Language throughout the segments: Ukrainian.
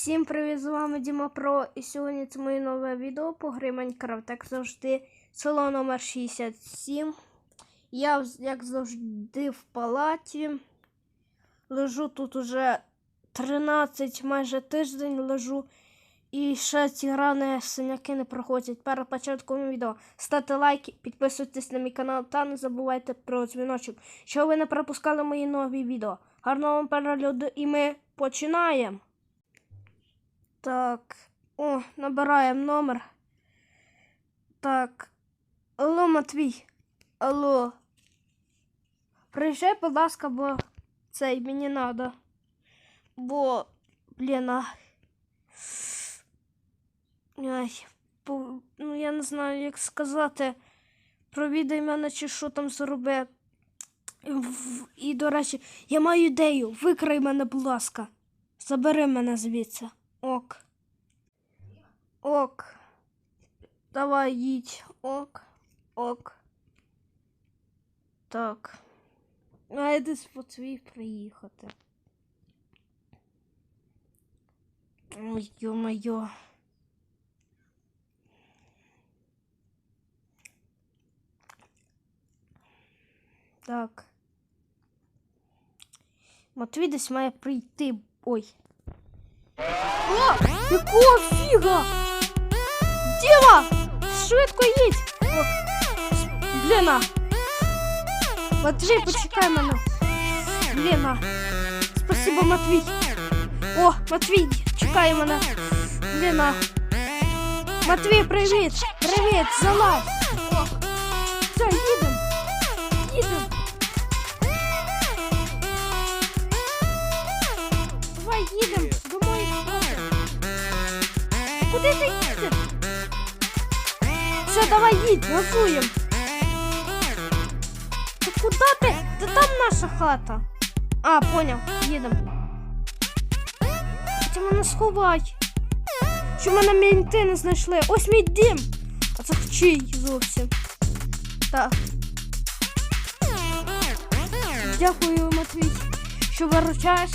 Всім привіт, з вами Діма Про. І сьогодні це моє нове відео по гри Майнкрафт. Як завжди, село номер 67. Я, як завжди, в палаті. Лежу тут уже 13, майже тиждень лежу. І ще ці рани синяки не проходять. Перед початком відео ставте лайки, підписуйтесь на мій канал та не забувайте про дзвіночок, щоб ви не пропускали мої нові відео. Гарного вам перегляду і ми починаємо. Так. О, набираємо номер. Так. Алло, Матвій. Алло. Приїжджай, будь ласка, бо цей мені надо. Бо, блін. Ай, по, ну я не знаю, як сказати. Провідай мене чи що там зроби. І, до речі, я маю ідею. Викрай мене, будь ласка. Забери мене звідси. Ок. Ок. Давай їдь. Ок. Ок. Так. Має десь по твій приїхати. Ой, ё-моё. Так. Матвій десь має прийти. Ой. О! Якого фіга? Діма! Швидко їдь! О, Бліна! Матвій, почекай мене. Бліна. Спасибо, Матвій. О, Матвій, чекай мене. Бліна. Матвій, привіт! Привіт, залазь! О, все, їдем. Їдем. Давай їдем до моєї хати. Куди ти їдеш? Все, давай їдь, газуєм. Та куди ти? Та там наша хата. А, поняв, їдем. Хоча мене сховай. Що мене мінти не знайшли. Ось мій дім. А це чий зовсім. Так. Дякую, Матвій, що виручаєш.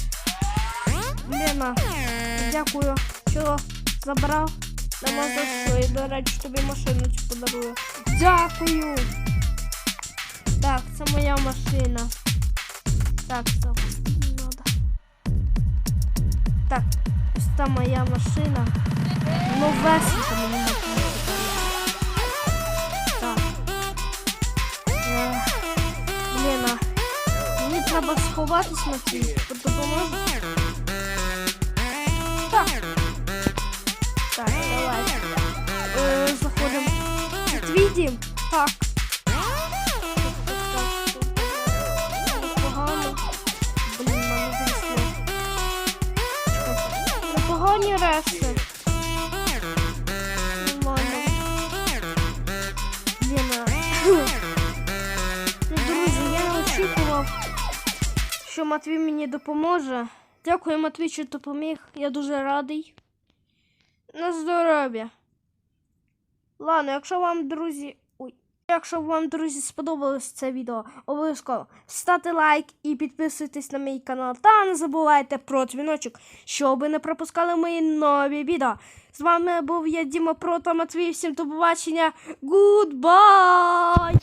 Лена, дякую, що забрав. За що. І, до речі, тобі машину цю подарую. Дякую. Так, це моя машина. Так, це. Так, ось це моя машина. Новесенька мені машина. Так. Е, Лена, мені треба сховатись, Матвій. Допоможеш? Так. Так. Е, заходимо. Твій дім? Так. Непогано. Блін, мене занесло. Непогані реси. Нормально. Блін, а. Ну, друзі, я не очікував, що Матвій мені допоможе. Дякую, Матвій, що допоміг. Я дуже радий. На здоров'я. Ладно, якщо вам, друзі. Ой. Якщо вам, друзі, сподобалось це відео, обов'язково ставте лайк і підписуйтесь на мій канал. Та не забувайте про дзвіночок, щоб не пропускали мої нові відео. З вами був я Діма Про та Матвій. Всім до побачення. Гудбай!